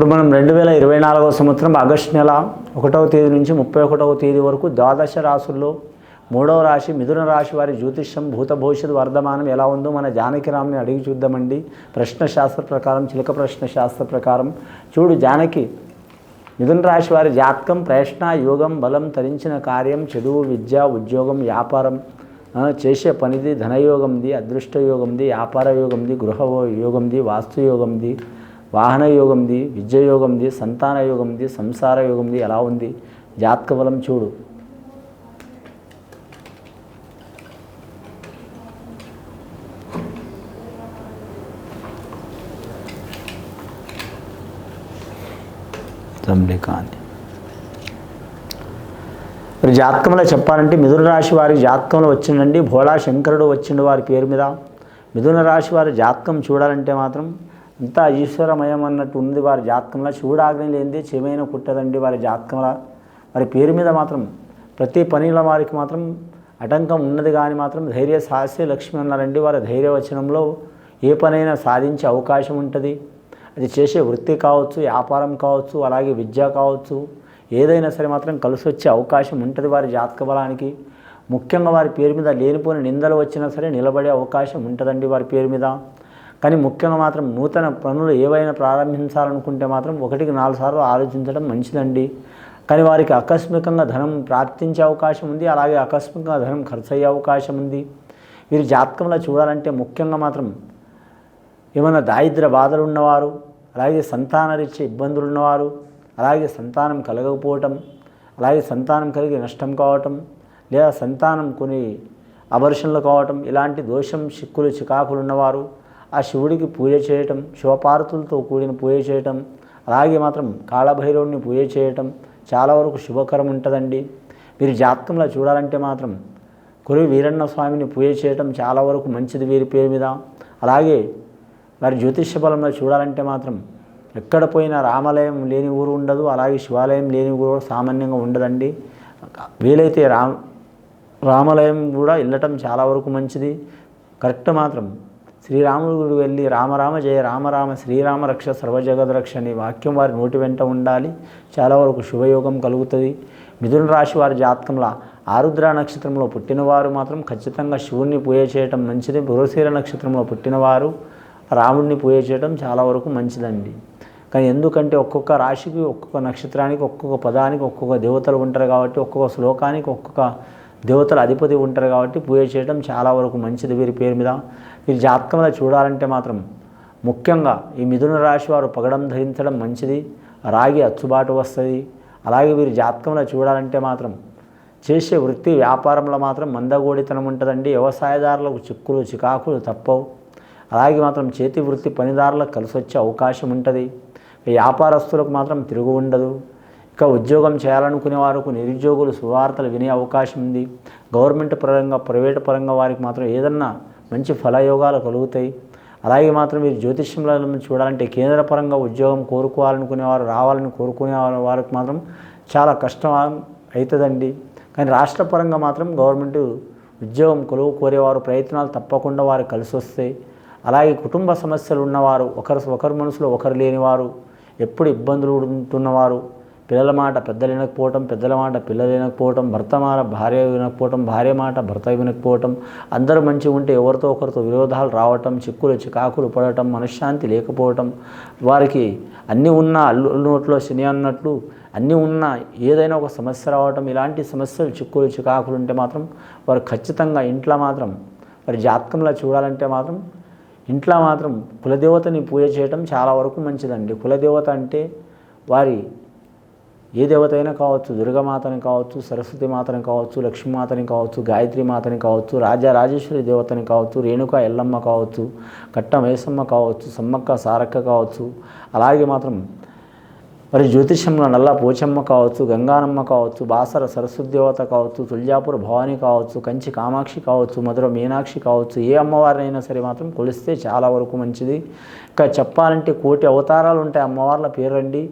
ఇప్పుడు మనం రెండు వేల ఇరవై నాలుగవ సంవత్సరం ఆగస్టు నెల ఒకటవ తేదీ నుంచి ముప్పై ఒకటవ తేదీ వరకు ద్వాదశ రాసుల్లో మూడవ రాశి మిథున రాశి వారి జ్యోతిష్యం భూత భవిష్యత్ వర్ధమానం ఎలా ఉందో మన జానకిరామ్ని అడిగి చూద్దామండి. ప్రశ్న శాస్త్ర ప్రకారం చిలక ప్రశ్న శాస్త్ర ప్రకారం. చూడు జానకి మిథున రాశి వారి జాతకం ప్రశ్న యోగం బలం తరించిన కార్యం చదువు విద్య ఉద్యోగం వ్యాపారం చేసే పనిది ధనయోగంది అదృష్ట యోగంది వ్యాపార యోగంది గృహ యోగంది వాస్తు యోగంది వాహన యోగంది విద్య యోగంది సంతాన యోగంది సంసార యోగంది ఎలా ఉంది? జాతక బలం చూడు. కానీ మరి జాతకంలో చెప్పాలంటే మిథున రాశి వారి జాతకంలో వచ్చిండండి భోళా శంకరుడు వచ్చిండు వారి పేరు మీద మిథున రాశి వారి జాతకం చూడాలంటే మాత్రం అంతా ఈశ్వరమయం అన్నట్టు ఉంది. వారి జాతకంలో శివుడాగ్ని లేనిదే చెమైన కుట్టదండి వారి జాతకంలో. వారి పేరు మీద మాత్రం ప్రతి పనిలో వారికి మాత్రం ఆటంకం ఉన్నది కానీ మాత్రం ధైర్య సాహస్య లక్ష్మి అన్నారండి. వారి ధైర్యవచనంలో ఏ పనైనా సాధించే అవకాశం ఉంటుంది. అది చేసే వృత్తి కావచ్చు వ్యాపారం కావచ్చు అలాగే విద్య కావచ్చు ఏదైనా సరే మాత్రం కలిసి వచ్చే అవకాశం ఉంటుంది వారి జాతక బలానికి. ముఖ్యంగా వారి పేరు మీద లేనిపోని నిందలు వచ్చినా సరే నిలబడే అవకాశం ఉంటుందండి వారి పేరు మీద. కానీ ముఖ్యంగా మాత్రం నూతన పనులు ఏవైనా ప్రారంభించాలనుకుంటే మాత్రం ఒకటికి నాలుగు సార్లు ఆలోచించడం మంచిదండి. కానీ వారికి ఆకస్మికంగా ధనం ప్రాప్తించే అవకాశం ఉంది. అలాగే ఆకస్మికంగా ధనం ఖర్చు అయ్యే అవకాశం ఉంది. వీరి జాతకంలో చూడాలంటే ముఖ్యంగా మాత్రం ఏమైనా దారిద్ర బాధలు ఉన్నవారు అలాగే సంతానరీత్యా ఇబ్బందులు ఉన్నవారు అలాగే సంతానం కలగకపోవటం అలాగే సంతానం కలిగి నష్టం కావటం లేదా సంతానం కొన్ని అవర్షన్లు కావటం ఇలాంటి దోషం చిక్కులు చికాకులు ఉన్నవారు ఆ శివుడికి పూజ చేయటం శివపార్వతులతో కూడిన పూజ చేయటం అలాగే మాత్రం కాళభైరవుడిని పూజ చేయటం చాలా వరకు శుభకరం ఉంటుందండి. వీరి జాతకంలో చూడాలంటే మాత్రం కురి వీరన్న స్వామిని పూజ చేయటం చాలా వరకు మంచిది వీరి పేరు మీద. అలాగే వారి జ్యోతిష్య బలంలో చూడాలంటే మాత్రం ఎక్కడ పోయినా రామాలయం లేని ఊరు ఉండదు అలాగే శివాలయం లేని ఊరు కూడా సామాన్యంగా ఉండదండి. వీలైతే రామ రామాలయం కూడా వెళ్ళటం చాలా వరకు మంచిది. కరెక్ట్ మాత్రం శ్రీరాముడు గుడి వెళ్ళి రామరామ జయ రామరామ శ్రీరామ రక్ష సర్వజగద్రక్ష అనే వాక్యం వారి నోటి వెంట ఉండాలి. చాలా వరకు శుభయోగం కలుగుతుంది. మిథున రాశి వారి జాతకంలో ఆరుద్ర నక్షత్రంలో పుట్టినవారు మాత్రం ఖచ్చితంగా శివుణ్ణి పూజ చేయటం మంచిది. పురశీల నక్షత్రంలో పుట్టినవారు రాముడిని పూజ చేయడం చాలా వరకు మంచిదండి. కానీ ఎందుకంటే ఒక్కొక్క రాశికి ఒక్కొక్క నక్షత్రానికి ఒక్కొక్క పదానికి ఒక్కొక్క దేవతలు ఉంటారు కాబట్టి ఒక్కొక్క శ్లోకానికి ఒక్కొక్క దేవతల అధిపతి ఉంటారు కాబట్టి పూజ చేయడం చాలా వరకు మంచిది వీరి పేరు మీద. వీరి జాతకంలో చూడాలంటే మాత్రం ముఖ్యంగా ఈ మిథున రాశి వారు పగడం ధరించడం మంచిది. రాగి అచ్చుబాటు వస్తుంది. అలాగే వీరి జాతకంలో చూడాలంటే మాత్రం చేసే వృత్తి వ్యాపారంలో మాత్రం మందగోడితనం ఉంటుందండి. వ్యవసాయదారులకు చిక్కులు చికాకులు తప్పవు. అలాగే మాత్రం చేతి వృత్తి పనిదారులకు కలిసి వచ్చే అవకాశం ఉంటుంది. వ్యాపారస్తులకు మాత్రం తిరుగు ఉండదు. ఇంకా ఉద్యోగం చేయాలనుకునే వారికి నిరుద్యోగులు సువార్తలు వినే అవకాశం ఉంది. గవర్నమెంట్ పరంగా ప్రైవేట్ పరంగా వారికి మాత్రం ఏదన్నా మంచి ఫలయోగాలు కలుగుతాయి. అలాగే మాత్రం మీరు జ్యోతిష్యంలో చూడాలంటే కేంద్ర పరంగా ఉద్యోగం కోరుకోవాలనుకునే వారు రావాలని కోరుకునే వారికి మాత్రం చాలా కష్టం అవుతుందండి కానీ రాష్ట్ర పరంగా మాత్రం గవర్నమెంట్ ఉద్యోగం కొలువు కోరేవారు ప్రయత్నాలు తప్పకుండా వారు కలిసి వస్తాయి. అలాగే కుటుంబ సమస్యలు ఉన్నవారు ఒకరు ఒకరి మనసులో ఒకరు లేనివారు ఎప్పుడు ఇబ్బందులు ఉంటున్నవారు పిల్లల మాట పెద్దలు వినకపోవటం పెద్దల మాట పిల్లలు వినకపోవటం భర్త మాట భార్య వినకపోవటం భార్య మాట భర్త వినకపోవటం అందరూ మంచిగా ఉంటే ఎవరితో ఒకరితో విరోధాలు రావటం చిక్కులు చికాకులు పడటం మనశ్శాంతి లేకపోవటం వారికి అన్నీ ఉన్న అల్లు నోట్లో శని అన్నట్లు అన్నీ ఉన్న ఏదైనా ఒక సమస్య రావటం ఇలాంటి సమస్యలు చిక్కులు చికాకులు ఉంటే మాత్రం వారు ఖచ్చితంగా ఇంట్లో మాత్రం వారి జాతకంలో చూడాలంటే మాత్రం ఇంట్లో మాత్రం కులదేవతని పూజ చేయటం చాలా వరకు మంచిదండి. కులదేవత అంటే వారి ఏ దేవత అయినా కావచ్చు దుర్గమాతని కావచ్చు సరస్వతి మాతని కావచ్చు లక్ష్మీమాతని కావచ్చు గాయత్రి మాతని కావచ్చు రాజా రాజేశ్వరి దేవతని కావచ్చు రేణుక ఎల్లమ్మ కావచ్చు కట్ట మేసమ్మ కావచ్చు సమ్మక్క సారక్క కావచ్చు అలాగే మాత్రం మరి జ్యోతిష్యంలో నల్ల పోచమ్మ కావచ్చు గంగానమ్మ కావచ్చు బాసర సరస్వతి దేవత కావచ్చు తుల్జాపూర్ భవాని కావచ్చు కంచి కామాక్షి కావచ్చు మధుర మీనాక్షి కావచ్చు ఏ అమ్మవారినైనా సరే మాత్రం కొలిస్తే చాలా వరకు మంచిది. ఇంకా చెప్పాలంటే కోటి అవతారాలు ఉంటాయి అమ్మవార్ల పేరండి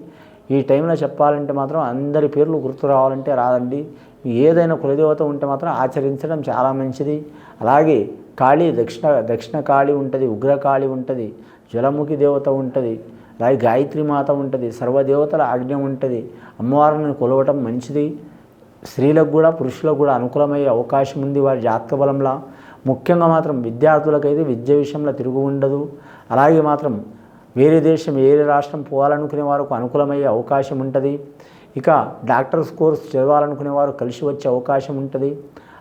ఈ టైంలో చెప్పాలంటే మాత్రం అందరి పేర్లు గుర్తు రావాలంటే రాదండి. ఏదైనా కులదేవత ఉంటే మాత్రం ఆచరించడం చాలా మంచిది. అలాగే కాళీ దక్షిణ దక్షిణ కాళీ ఉంటుంది ఉగ్రకాళి ఉంటుంది జ్వలముఖి దేవత ఉంటుంది అలాగే గాయత్రి మాత ఉంటుంది సర్వదేవతల ఆజ్ఞ ఉంటుంది. అమ్మవారిని కొలవటం మంచిది. స్త్రీలకు కూడా పురుషులకు కూడా అనుకూలమయ్యే అవకాశం ఉంది వారి జాతక బలంలా. ముఖ్యంగా మాత్రం విద్యార్థులకైతే విద్య విషయంలో తిరుగు ఉండదు. అలాగే మాత్రం వేరే దేశం వేరే రాష్ట్రం పోవాలనుకునే వారికి అనుకూలమయ్యే అవకాశం ఉంటుంది. ఇక డాక్టర్స్ కోర్స్ చదవాలనుకునే వారు కలిసి వచ్చే అవకాశం ఉంటుంది.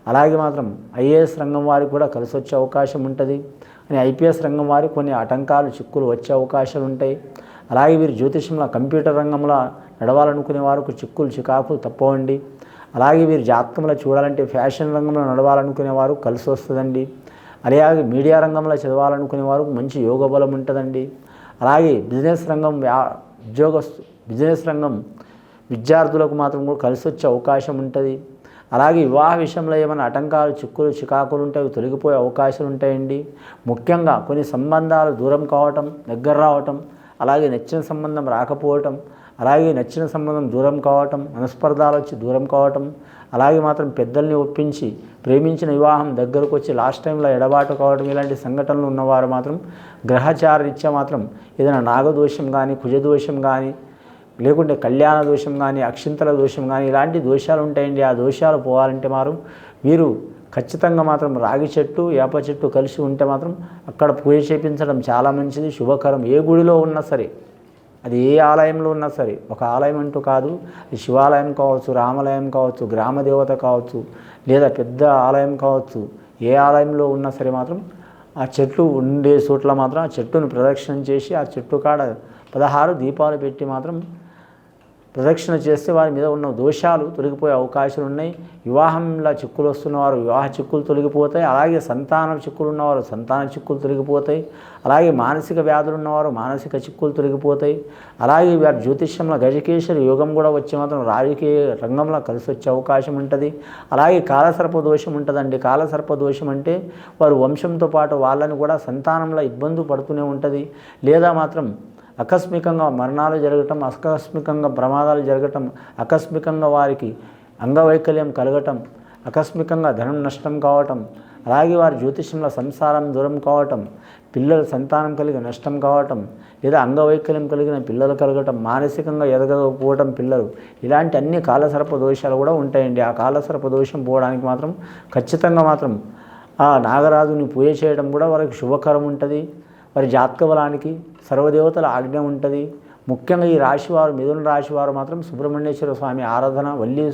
అలాగే మాత్రం ఐఏఎస్ రంగం వారికి కూడా కలిసి వచ్చే అవకాశం ఉంటుంది. అని ఐపీఎస్ రంగం వారికి కొన్ని ఆటంకాలు చిక్కులు వచ్చే అవకాశాలు ఉంటాయి. అలాగే వీరు జ్యోతిషంలో కంప్యూటర్ రంగంలో నడవాలనుకునే వారికి చిక్కులు చికాకులు తప్పవండి. అలాగే వీరు జాతకంలో చూడాలంటే ఫ్యాషన్ రంగంలో నడవాలనుకునే వారు కలిసి వస్తుందండి. అలాగే మీడియా రంగంలో చదవాలనుకునే వారికి మంచి యోగ బలం ఉంటుందండి. అలాగే బిజినెస్ రంగం వ్యా ఉద్యోగస్తు బిజినెస్ రంగం విద్యార్థులకు మాత్రం కూడా కలిసి వచ్చే అవకాశం ఉంటుంది. అలాగే వివాహ విషయంలో ఏమైనా ఆటంకాలు చిక్కులు చికాకులు ఉంటాయి అవి తొలగిపోయే అవకాశాలు ఉంటాయండి. ముఖ్యంగా కొన్ని సంబంధాలు దూరం కావటం దగ్గర రావటం అలాగే నచ్చిన సంబంధం రాకపోవటం అలాగే నచ్చిన సంబంధం దూరం కావటం మనస్పర్ధాలు వచ్చి దూరం కావటం అలాగే మాత్రం పెద్దల్ని ఒప్పించి ప్రేమించిన వివాహం దగ్గరకు వచ్చి లాస్ట్ టైంలో ఎడబాటు కావడం ఇలాంటి సంఘటనలు ఉన్నవారు మాత్రం గ్రహచార రీత్యా మాత్రం ఏదైనా నాగదోషం కానీ కుజదోషం కానీ లేకుంటే కళ్యాణ దోషం కానీ అక్షింతల దోషం కానీ ఇలాంటి దోషాలు ఉంటాయండి. ఆ దోషాలు పోవాలంటే మాత్రం మీరు ఖచ్చితంగా మాత్రం రాగి చెట్టు వేప చెట్టు కలిసి ఉంటే మాత్రం అక్కడ పూజ చేపించడం చాలా మంచిది శుభకరం. ఏ గుడిలో ఉన్నా సరే అది ఏ ఆలయంలో ఉన్నా సరే ఒక ఆలయం అంటూ కాదు అది శివాలయం కావచ్చు రామాలయం కావచ్చు గ్రామదేవత కావచ్చు లేదా పెద్ద ఆలయం కావచ్చు ఏ ఆలయంలో ఉన్నా సరే మాత్రం ఆ చెట్లు ఉండే చోట్ల మాత్రం ఆ చెట్టును ప్రదక్షిణం చేసి ఆ చెట్టు కాడ పదహారు దీపాలు పెట్టి మాత్రం ప్రదక్షిణ చేస్తే వారి మీద ఉన్న దోషాలు తొలగిపోయే అవకాశాలు ఉన్నాయి. వివాహంలో చిక్కులు వస్తున్నవారు వివాహ చిక్కులు తొలగిపోతాయి. అలాగే సంతాన చిక్కులు ఉన్నవారు సంతాన చిక్కులు తొలగిపోతాయి. అలాగే మానసిక వ్యాధులు ఉన్నవారు మానసిక చిక్కులు తొలగిపోతాయి. అలాగే వారి జ్యోతిష్యంలో గజకేశ్వర యోగం కూడా వచ్చే మాత్రం రాజకీయ రంగంలో కలిసి వచ్చే అవకాశం ఉంటుంది. అలాగే కాలసర్ప దోషం ఉంటుందండి. కాలసర్ప దోషం అంటే వారు వంశంతో పాటు వాళ్ళని కూడా సంతానంలో ఇబ్బంది పడుతూనే ఉంటుంది. లేదా మాత్రం ఆకస్మికంగా మరణాలు జరగటం ఆకస్మికంగా ప్రమాదాలు జరగటం ఆకస్మికంగా వారికి అంగవైకల్యం కలగటం ఆకస్మికంగా ధనం నష్టం కావటం అలాగే వారి జ్యోతిష్యంలో సంసారం దూరం కావటం పిల్లల సంతానం కలిగి నష్టం కావటం లేదా అంగవైకల్యం కలిగిన పిల్లలు కలగటం మానసికంగా ఎదగకపోవటం పిల్లలు ఇలాంటి అన్ని కాలసర్ప దోషాలు కూడా ఉంటాయండి. ఆ కాలసర్ప దోషం పోవడానికి మాత్రం ఖచ్చితంగా మాత్రం ఆ నాగరాజుని పూజ చేయడం కూడా వారికి శుభకరం ఉంటుంది. వారి జాతక బలానికి సర్వదేవతల ఆజ్ఞ ఉంటుంది. ముఖ్యంగా ఈ రాశివారు మిథున రాశివారు మాత్రం సుబ్రహ్మణ్యేశ్వర స్వామి ఆరాధన వల్లి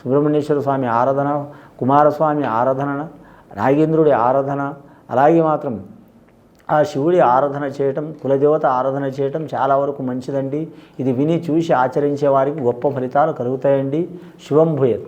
సుబ్రహ్మణ్యేశ్వర స్వామి ఆరాధన కుమారస్వామి ఆరాధన నాగేంద్రుడి ఆరాధన అలాగే మాత్రం ఆ శివుడి ఆరాధన చేయటం కులదేవత ఆరాధన చేయటం చాలా వరకు మంచిదండి. ఇది విని చూసి ఆచరించే వారికి గొప్ప ఫలితాలు కలుగుతాయండి. శివం భూయత్.